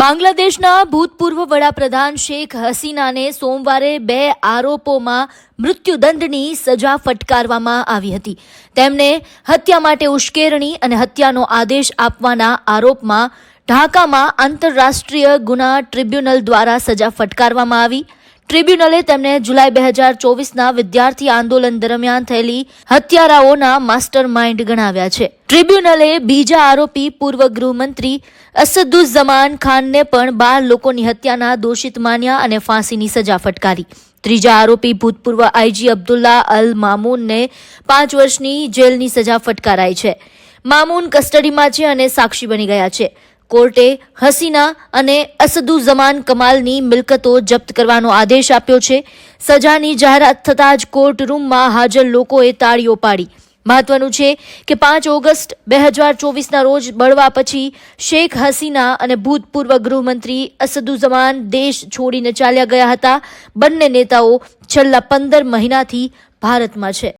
બાંગ્લાદેશના ભૂતપૂર્વ વડાપ્રધાન શેખ હસીનાને સોમવારે બે આરોપોમાં મૃત્યુદંડની સજા ફટકારવામાં આવી હતી. તેમને હત્યા માટે ઉશ્કેરણી અને હત્યાનો આદેશ આપવાના આરોપમાં ઢાકામાં આંતરરાષ્ટ્રીય ગુના ટ્રિબ્યુનલ દ્વારા સજા ફટકારવામાં આવી. ટ્રિબ્યુનલે તેમને જુલાઈ બે હજાર ચોવીસના વિદ્યાર્થી આંદોલન દરમિયાન થયેલી હત્યારાઓના માસ્ટર માઇન્ડ ગણાવ્યા છે. ટ્રિબ્યુનલે બીજા આરોપી પૂર્વ ગૃહમંત્રી અસદુઝમાન ખાનને પણ બાર લોકોની હત્યાના દોષિત માન્યા અને ફાંસીની સજા ફટકારી. ત્રીજા આરોપી ભૂતપૂર્વ આઈજી અબ્દુલ્લા અલ મામૂનને પાંચ વર્ષની જેલની સજા ફટકારાઈ છે. મામૂન કસ્ટડીમાં છે અને સાક્ષી બની ગયા છે. કોર્ટે હસીના અને અસદુઝમાન કમાલની મિલકતો જપ્ત કરવાનો આદેશ આપ્યો છે. સજાની જાહેરાત થતાં જ કોર્ટ રૂમમાં હાજર લોકોએ તાળીઓ પાડી. મહત્વનું છે કે પાંચ ઓગસ્ટ બે હજાર ચોવીસના રોજ બળવા પછી શેખ હસીના અને ભૂતપૂર્વ ગૃહમંત્રી અસદુઝમાન દેશ છોડીને ચાલ્યા ગયા હતા. બંને નેતાઓ છેલ્લા પંદર મહિનાથી ભારતમાં છે.